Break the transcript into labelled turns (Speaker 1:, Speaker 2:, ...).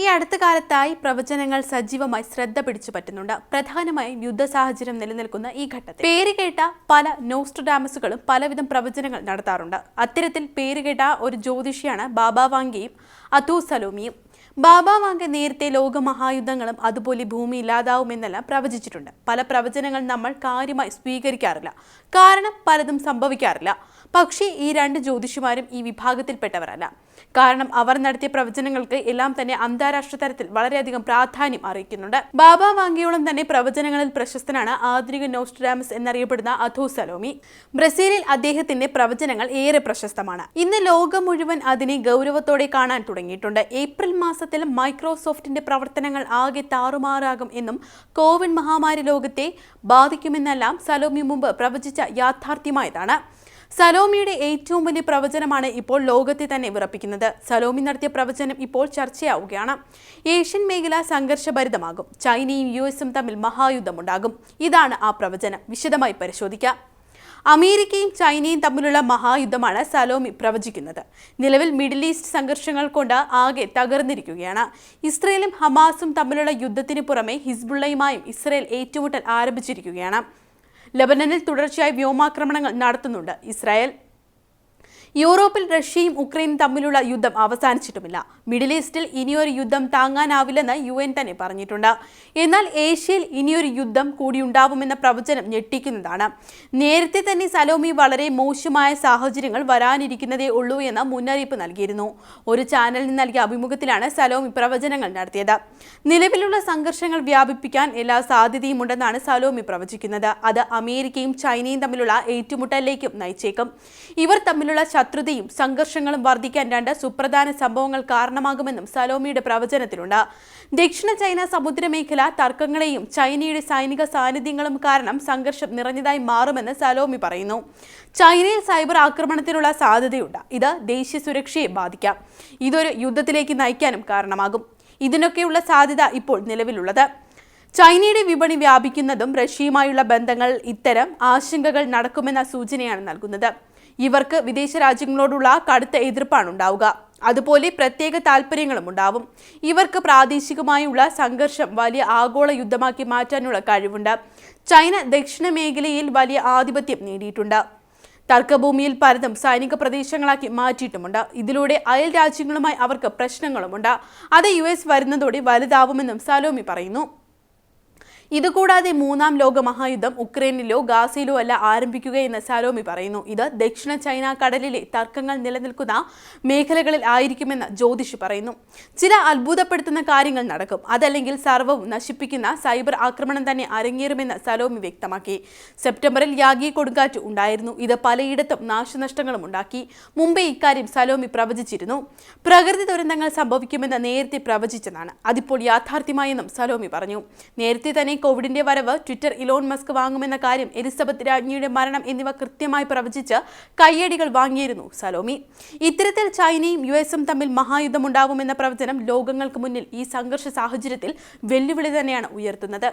Speaker 1: ഈ അടുത്ത കാലത്തായി പ്രവചനങ്ങൾ സജീവമായി ശ്രദ്ധ പിടിച്ചു പറ്റുന്നുണ്ട്. പ്രധാനമായും യുദ്ധ സാഹചര്യം നിലനിൽക്കുന്ന ഈ ഘട്ടത്തിൽ. പേരുകേട്ട പല നോസ്ട്രഡാമസുകളും പലവിധം പ്രവചനങ്ങൾ നടത്താറുണ്ട്. അത്തരത്തിൽ പേരുകേട്ട ഒരു ജ്യോതിഷിയാണ് ബാബ വാങ്കിയും അതു സലോമിയും. ബാബ വാങ്ക നേരത്തെ ലോകമഹായുദ്ധങ്ങളും അതുപോലെ ഭൂമി ഇല്ലാതാവുമെന്നെല്ലാം പ്രവചിച്ചിട്ടുണ്ട്. പല പ്രവചനങ്ങൾ നമ്മൾ കാര്യമായി സ്വീകരിക്കാറില്ല. കാരണം പലതും സംഭവിക്കാറില്ല. പക്ഷേ ഈ രണ്ട് ജ്യോതിഷിമാരും ഈ വിഭാഗത്തിൽപ്പെട്ടവരല്ല. കാരണം അവർ നടത്തിയ പ്രവചനങ്ങൾക്ക് എല്ലാം തന്നെ അന്താരാഷ്ട്ര തലത്തിൽ വളരെയധികം പ്രാധാന്യം അറിയിക്കുന്നുണ്ട് ബാബ വാങ്കിയോളം തന്നെ പ്രവചനങ്ങളിൽ പ്രശസ്തനാണ് ആധുനിക നോസ്ട്രാമസ് എന്നറിയപ്പെടുന്ന അഥോ സലോമി. ബ്രസീലിൽ അദ്ദേഹത്തിന്റെ പ്രവചനങ്ങൾ ഏറെ പ്രശസ്തമാണ്. ഇന്ന് ലോകം മുഴുവൻ അതിനെ ഗൗരവത്തോടെ കാണാൻ തുടങ്ങിയിട്ടുണ്ട്. ഏപ്രിൽ മാസത്തിൽ മൈക്രോസോഫ്റ്റിന്റെ പ്രവർത്തനങ്ങൾ ആകെ താറുമാറാകും എന്നും കോവിഡ് മഹാമാരി ലോകത്തെ ബാധിക്കുമെന്നെല്ലാം സലോമി മുമ്പ് പ്രവചിച്ച യാഥാർത്ഥ്യമായതാണ്. സലോമിയുടെ ഏറ്റവും വലിയ പ്രവചനമാണ് ഇപ്പോൾ ലോകത്തെ തന്നെ വിറപ്പിക്കുന്നത്. സലോമി നടത്തിയ പ്രവചനം ഇപ്പോൾ ചർച്ചയാവുകയാണ്. ഏഷ്യൻ മേഖല സംഘർഷഭരിതമാകും. ചൈനയും യു എസും തമ്മിൽ മഹായുദ്ധമുണ്ടാകും. ഇതാണ് ആ പ്രവചനം. വിശദമായി പരിശോധിക്കാം. അമേരിക്കയും ചൈനയും തമ്മിലുള്ള മഹായുദ്ധമാണ് സലോമി പ്രവചിക്കുന്നത്. നിലവിൽ മിഡിൽ ഈസ്റ്റ് സംഘർഷങ്ങൾ കൊണ്ട് ആകെ തകർന്നിരിക്കുകയാണ്. ഇസ്രയേലും ഹമാസും തമ്മിലുള്ള യുദ്ധത്തിന് പുറമെ ഹിസ്ബുള്ളയുമായും ഇസ്രയേൽ ഏറ്റുമുട്ടൽ ആരംഭിച്ചിരിക്കുകയാണ്. ലബനനിൽ തുടർച്ചയായി വ്യോമാക്രമണങ്ങൾ നടത്തുന്നുണ്ട്. ഇസ്രായേൽ യൂറോപ്പിൽ റഷ്യയും ഉക്രൈനും തമ്മിലുള്ള യുദ്ധം അവസാനിച്ചിട്ടുമില്ല. മിഡിൽ ഈസ്റ്റിൽ ഇനിയൊരു യുദ്ധം താങ്ങാനാവില്ലെന്ന് യു എൻ തന്നെ പറഞ്ഞിട്ടുണ്ട്. എന്നാൽ ഏഷ്യയിൽ ഇനിയൊരു യുദ്ധം കൂടി ഉണ്ടാവുമെന്ന പ്രവചനം ഞെട്ടിക്കുന്നതാണ്. നേരത്തെ തന്നെ സലോമി വളരെ മോശമായ സാഹചര്യങ്ങൾ വരാനിരിക്കുന്നതേ ഉള്ളൂ എന്ന മുന്നറിയിപ്പ് നൽകിയിരുന്നു. ഒരു ചാനലിന് നൽകിയ അഭിമുഖത്തിലാണ് സലോമി പ്രവചനങ്ങൾ നടത്തിയത്. നിലവിലുള്ള സംഘർഷങ്ങൾ വ്യാപിപ്പിക്കാൻ എല്ലാ സാധ്യതയും ഉണ്ടെന്നാണ് സലോമി പ്രവചിക്കുന്നത്. അത് അമേരിക്കയും ചൈനയും തമ്മിലുള്ള ഏറ്റുമുട്ടലിലേക്കും നയിച്ചേക്കും. ഇവർ തമ്മിലുള്ള ശത്രുതയും സംഘർഷങ്ങളും വർദ്ധിക്കാൻ രണ്ട് സുപ്രധാന സംഭവങ്ങൾ കാരണമാകുമെന്നും സലോമിയുടെ പ്രവചനത്തിലുണ്ട്. ദക്ഷിണ ചൈന സമുദ്രമേഖല തർക്കങ്ങളെയും ചൈനയുടെ സൈനിക സാന്നിധ്യങ്ങളും കാരണം സംഘർഷം നിറഞ്ഞതായി മാറുമെന്ന് സലോമി പറയുന്നു. ചൈനയിൽ സൈബർ ആക്രമണത്തിനുള്ള സാധ്യതയുണ്ട്. ഇത് ദേശീയ സുരക്ഷയെ ബാധിക്കാം. ഇതൊരു യുദ്ധത്തിലേക്ക് നയിക്കാനും കാരണമാകും. ഇതിനൊക്കെയുള്ള സാധ്യത ഇപ്പോൾ നിലവിലുള്ളത്. ചൈനയുടെ വിപണി വ്യാപിക്കുന്നതും റഷ്യയുമായുള്ള ബന്ധങ്ങൾ ഇത്തരം ആശങ്കകൾ നടക്കുമെന്ന സൂചനയാണ് നൽകുന്നത്. ഇവർക്ക് വിദേശ രാജ്യങ്ങളോടുള്ള കടുത്ത എതിർപ്പാണ് ഉണ്ടാവുക. അതുപോലെ പ്രത്യേക താല്പര്യങ്ങളും ഉണ്ടാവും. ഇവർക്ക് പ്രാദേശികമായുള്ള സംഘർഷം വലിയ ആഗോള യുദ്ധമാക്കി മാറ്റാനുള്ള കഴിവുണ്ട്. ചൈന ദക്ഷിണ മേഖലയിൽ വലിയ ആധിപത്യം നേടിയിട്ടുണ്ട്. തർക്കഭൂമിയിൽ പലതും സൈനിക പ്രദേശങ്ങളാക്കി മാറ്റിയിട്ടുമുണ്ട്. ഇതിലൂടെ അയൽ രാജ്യങ്ങളുമായി അവർക്ക് പ്രശ്നങ്ങളുമുണ്ട്. അത് യു എസ് വരുന്നതോടെ വലുതാവുമെന്നും സലോമി പറയുന്നു. ഇതുകൂടാതെ മൂന്നാം ലോക മഹായുദ്ധം ഉക്രൈനിലോ ഗാസയിലോ അല്ല ആരംഭിക്കുകയെന്ന് സാലോമി പറയുന്നു. ഇത് ദക്ഷിണ ചൈന കടലിലെ തർക്കങ്ങൾ നിലനിൽക്കുന്ന മേഖലകളിൽ ആയിരിക്കുമെന്ന് ജ്യോതിഷി പറയുന്നു. ചില അത്ഭുതപ്പെടുത്തുന്ന കാര്യങ്ങൾ നടക്കും. അതല്ലെങ്കിൽ സർവവും നശിപ്പിക്കുന്ന സൈബർ ആക്രമണം തന്നെ അരങ്ങേറുമെന്ന് സലോമി വ്യക്തമാക്കി. സെപ്റ്റംബറിൽ യാഗി കൊടുങ്കാറ്റ് ഉണ്ടായിരുന്നു. ഇത് പലയിടത്തും നാശനഷ്ടങ്ങളും ഉണ്ടാക്കി. മുമ്പേ ഇക്കാര്യം സലോമി പ്രവചിച്ചിരുന്നു. പ്രകൃതി ദുരന്തങ്ങൾ സംഭവിക്കുമെന്ന് നേരത്തെ പ്രവചിച്ചതാണ്. അതിപ്പോൾ യാഥാർത്ഥ്യമായെന്നും സലോമി പറഞ്ഞു. നേരത്തെ തന്നെ കോവിഡിന്റെ വരവ് ട്വിറ്റർ ഇലോൺ മസ്ക് വാങ്ങുമെന്ന കാര്യം എലിസബത്ത് രാജ്ഞിയുടെ മരണം എന്നിവ കൃത്യമായി പ്രവചിച്ച് കയ്യടികൾ വാങ്ങിയിരുന്നു സലോമി. ഇത്തരത്തിൽ ചൈനയും യു എസും തമ്മിൽ മഹായുദ്ധമുണ്ടാവുമെന്ന പ്രവചനം ലോകങ്ങൾക്ക് മുന്നിൽ ഈ സംഘർഷ സാഹചര്യത്തിൽ വെല്ലുവിളി തന്നെയാണ് ഉയർത്തുന്നത്.